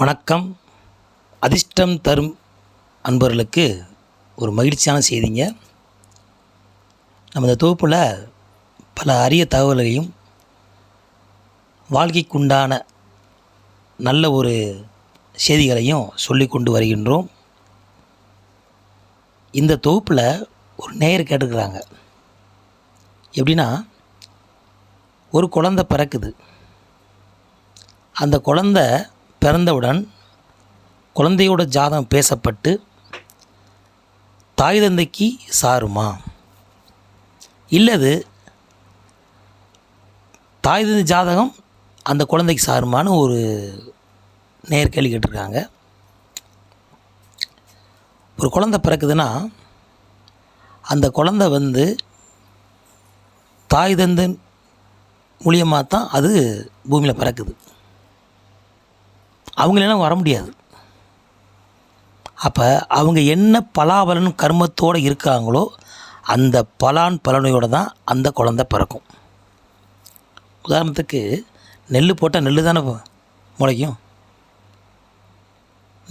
வணக்கம். அதிர்ஷ்டம் தரும் அன்பர்களுக்கு ஒரு மகிழ்ச்சியான செய்திங்க. நம்ம இந்த தொகுப்பில் பல அரிய தகவல்களையும் வாழ்க்கைக்குண்டான நல்ல ஒரு செய்திகளையும் சொல்லி கொண்டு வருகின்றோம். இந்த தொகுப்பில் ஒரு நேயர் கேட்டுக்கிறாங்க எப்படின்னா ஒரு குழந்த பிறக்குது. அந்த குழந்தை பிறந்தவுடன் குழந்தையோட ஜாதகம் பேசப்பட்டு தாய் தந்தைக்கு சாருமா? இல்லது தாய் தந்தை ஜாதகம் அந்த குழந்தைக்கு சாருமான்னு ஒரு நேர்கேள்வி கேட்டிருக்காங்க. ஒரு குழந்தை பிறக்குதுன்னா அந்த குழந்தை வந்து தாய் தந்தன் மூலியமாக தான் அது பூமியில் பிறக்குது. அவங்களெல்லாம் வர முடியாது. அப்போ அவங்க என்ன பலாபலன் கர்மத்தோடு இருக்காங்களோ அந்த பலான் பலனையோடு தான் அந்த குழந்த பிறக்கும். உதாரணத்துக்கு நெல் போட்டால் நெல் தானே முளைக்கும்.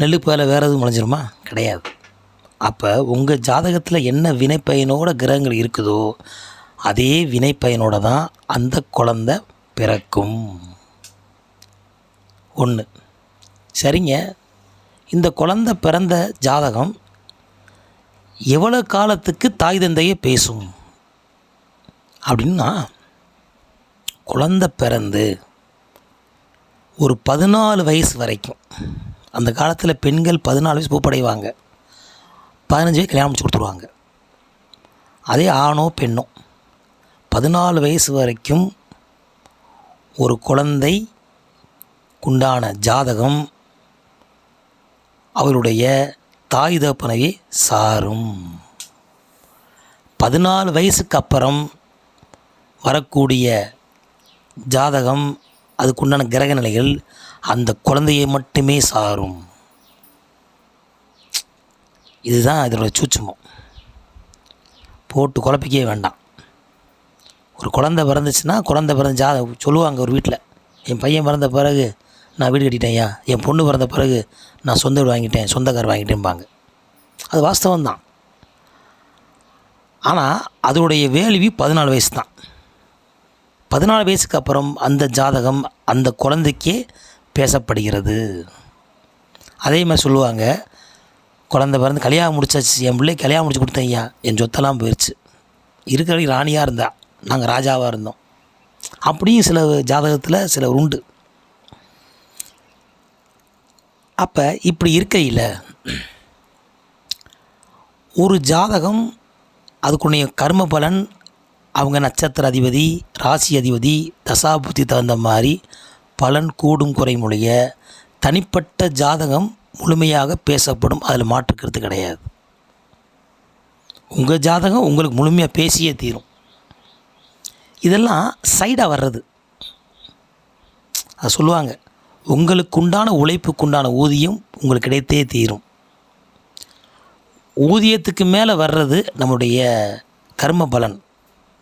நெல் போல வேறு எதுவும் முளைஞ்சிருமா? கிடையாது. அப்போ உங்கள் ஜாதகத்தில் என்ன வினைப்பயனோட கிரகங்கள் இருக்குதோ அதே வினைப்பயனோட தான் அந்த குழந்த பிறக்கும். ஒன்று சரிங்க. இந்த குழந்த பிறந்த ஜாதகம் எவ்வளோ காலத்துக்கு தாய் தந்தையே பேசும்? அப்படின்னா குழந்த பிறந்து ஒரு பதினாலு வயசு வரைக்கும் அந்த காலத்தில் பெண்கள் பதினாலு வயசு பூப்படைவாங்க. பதினஞ்சு வயசு கல்யாணம் முடிச்சு கொடுத்துருவாங்க. அதே ஆணோ பெண்ணோ பதினாலு வயசு வரைக்கும் ஒரு குழந்தைக்குண்டான ஜாதகம் அவருடைய தாய் தகப்பனையே சாரும். பதினாலு வயசுக்கு அப்புறம் வரக்கூடிய ஜாதகம் அதுக்குண்டான கிரக நிலைகள் அந்த குழந்தையை மட்டுமே சாரும். இதுதான் இதோட சூட்சமம். போட்டு குழப்பிக்கவே வேண்டாம். ஒரு குழந்தை பிறந்துச்சுன்னா குழந்தை பிறந்த ஜாதகம் சொல்லுவாங்க ஒரு வீட்டில். என் பையன் பிறந்த பிறகு நான் வீடு கட்டிட்டேன்யா. என் பொண்ணு பிறந்த பிறகு நான் சொந்த வீடு வாங்கிட்டேன் சொந்த கார் வாங்கிட்டேன்பாங்க. அது வாஸ்தவம் தான் ஆனால் அதோடைய வேள்வி பதினாலு வயசு தான் பதினாலு வயசுக்கு அப்புறம் அந்த ஜாதகம் அந்த குழந்தைக்கே பேசப்படுகிறது. அதே மாதிரி சொல்லுவாங்க குழந்த பிறந்து கல்யாணம் முடிச்சாச்சு என் பிள்ளை கல்யாணம் முடிச்சு கொடுத்தேன் ஐயா என் சொத்தெல்லாம் போயிடுச்சு இருக்கிற வரைக்கும் ராணியாக இருந்தா நாங்கள் ராஜாவாக இருந்தோம். அப்படியும் சில ஜாதகத்தில் சில உண்டு. அப்போ இப்படி இருக்கையில் ஒரு ஜாதகம் அதுக்குடைய கர்ம பலன் அவங்க நட்சத்திர அதிபதி ராசி அதிபதி தசாபுத்தி தகுந்த மாதிரி பலன் கூடும் குறைமுடைய தனிப்பட்ட ஜாதகம் முழுமையாக பேசப்படும். அதில் மாற்றுக்கிறது கிடையாது. உங்கள் ஜாதகம் உங்களுக்கு முழுமையாக பேசியே தீரும். இதெல்லாம் சைடாக வர்றது. அது சொல்லுவாங்க. உங்களுக்குண்டான உழைப்புக்குண்டான ஊதியம் உங்களுக்கு கிடைத்தே தீரும். ஊதியத்துக்கு மேலே வர்றது நம்முடைய கர்ம பலன்.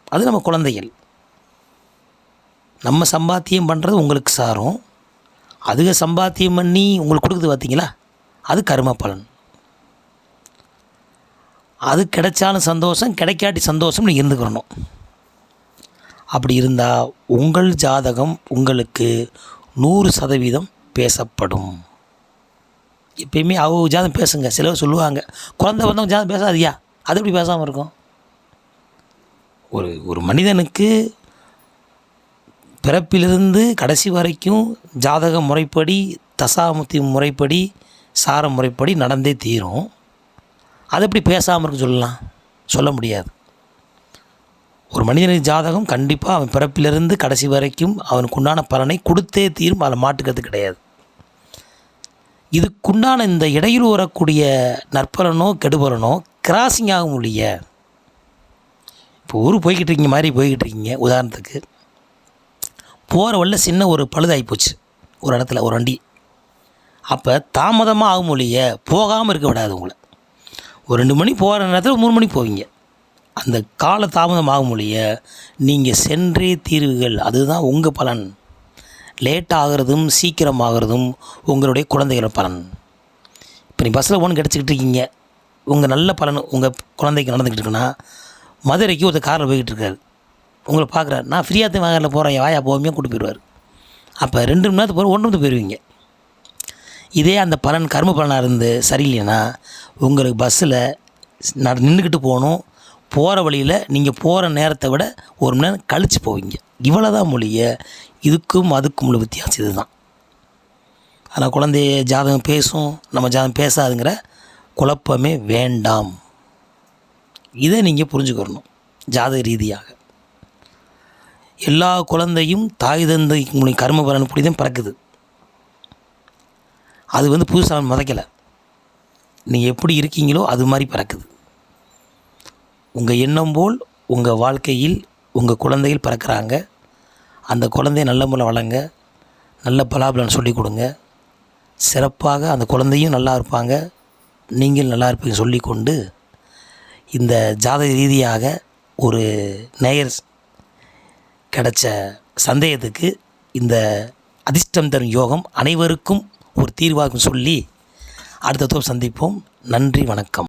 அது நம்ம குழந்தைகள். நம்ம சம்பாத்தியம் பண்ணுறது உங்களுக்கு சாரும். அதுக சம்பாத்தியம் பண்ணி உங்களுக்கு கொடுக்குது பார்த்தீங்களா அது கர்ம பலன். அது கிடைச்சாலும் சந்தோஷம் கிடைக்காட்டி சந்தோஷம் நீங்கள் இருந்துக்கிறணும் அப்படி இருந்தால் உங்கள் ஜாதகம் உங்களுக்கு நூறு சதவீதம் பேசப்படும். எப்பயுமே அவங்க ஜாதகம் பேசுங்க. சிலர் சொல்லுவாங்க குழந்த வந்தவங்க ஜாதகம் பேசாதியா? அது எப்படி பேசாமல் இருக்கும்? ஒரு ஒரு மனிதனுக்கு பிறப்பிலிருந்து கடைசி வரைக்கும் ஜாதக முறைப்படி தசாமுத்தி முறைப்படி சார முறைப்படி நடந்தே தீரும். அது எப்படி பேசாமல் இருக்கு சொல்லலாம்? சொல்ல முடியாது. ஒரு மனிதனின் ஜாதகம் கண்டிப்பாக அவன் பிறப்பிலிருந்து கடைசி வரைக்கும் அவனுக்கு உண்டான பலனை கொடுத்தே தீரும். அதில் மாட்டுக்கிறது கிடையாது. இதுக்குண்டான இந்த இடையில் வரக்கூடிய நற்பலனோ கெடுபலனோ கிராசிங் ஆக முடிய இப்போ ஊர் போய்கிட்டு இருக்கீங்க மாதிரி போய்கிட்டு இருக்கீங்க உதாரணத்துக்கு. போகிற வழியில் சின்ன ஒரு பழுதாகி போச்சு. ஒரு இடத்துல ஒரு வண்டி. அப்போ தாமதமாக ஆகும் இல்லையே போகாமல் இருக்க விடாது உங்களை. ஒரு ரெண்டு மணி போகிற நேரத்தில் மூணு மணிக்கு போவீங்க. அந்த கால தாமதம் ஆகும் மொழிய நீங்கள் சென்றே தீர்வுகள் அதுதான் உங்கள் பலன். லேட் ஆகிறதும் சீக்கிரம் ஆகிறதும் உங்களுடைய குழந்தைகளோட பலன். இப்போ நீ பஸ்ஸில் ஒன்று கிடச்சிக்கிட்டு இருக்கீங்க. உங்கள் நல்ல பலன் உங்கள் குழந்தைக்கு நடந்துக்கிட்டு இருக்குன்னா மதுரைக்கு ஒருத்தர் காரில் போய்கிட்டு இருக்காரு. உங்களை பார்க்குறாரு நான் ஃப்ரீயாக தான் வாங்கல போகிறேன் வாயா போகாமையாக கூட்டு போயிடுவார். அப்போ ரெண்டு மணி நேரத்துக்கு போகிற ஒன்று வந்து போயிடுவீங்க இதே அந்த பலன் கர்ம பலனாக இருந்து சரியில்லைன்னா உங்களுக்கு பஸ்ஸில் நட நின்றுக்கிட்டு போகணும் போகிற வழியில் நீங்கள் போகிற நேரத்தை விட ஒரு மணி நேரம் கழித்து போவீங்க. இவ்வளோ தான் மொழிய இதுக்கும் அதுக்கும் உள்ள வித்தியாசம் இதுதான். ஆனால் குழந்தைய ஜாதகம் பேசும் நம்ம ஜாதகம் பேசாதுங்கிற குழப்பமே வேண்டாம். இதை நீங்கள் புரிஞ்சுக்கிறணும் ஜாதக ரீதியாக. எல்லா குழந்தையும் தாய் தந்தை மூலியம் கர்ம பலன் புரிதம் பிறக்குது. அது வந்து புதுசாக மதைக்கலை நீங்கள் எப்படி இருக்கீங்களோ அது மாதிரி பிறக்குது. உங்கள் எண்ணம் போல் உங்கள் வாழ்க்கையில் உங்கள் குழந்தைகள் பிறக்கிறாங்க. அந்த குழந்தைய நல்ல முறை வளங்க நல்ல பலாபலன் சொல்லிக் கொடுங்க. சிறப்பாக அந்த குழந்தையும் நல்லா இருப்பாங்க. நீங்கள் நல்லா இருப்பீங்க சொல்லிக்கொண்டு இந்த ஜாதக ரீதியாக ஒரு நேயர் கிடைச்ச சந்தேகத்துக்கு இந்த அதிர்ஷ்டம் தரும் யோகம் அனைவருக்கும் ஒரு தீர்வாகும் சொல்லி அடுத்த தோப்பு சந்திப்போம். நன்றி வணக்கம்.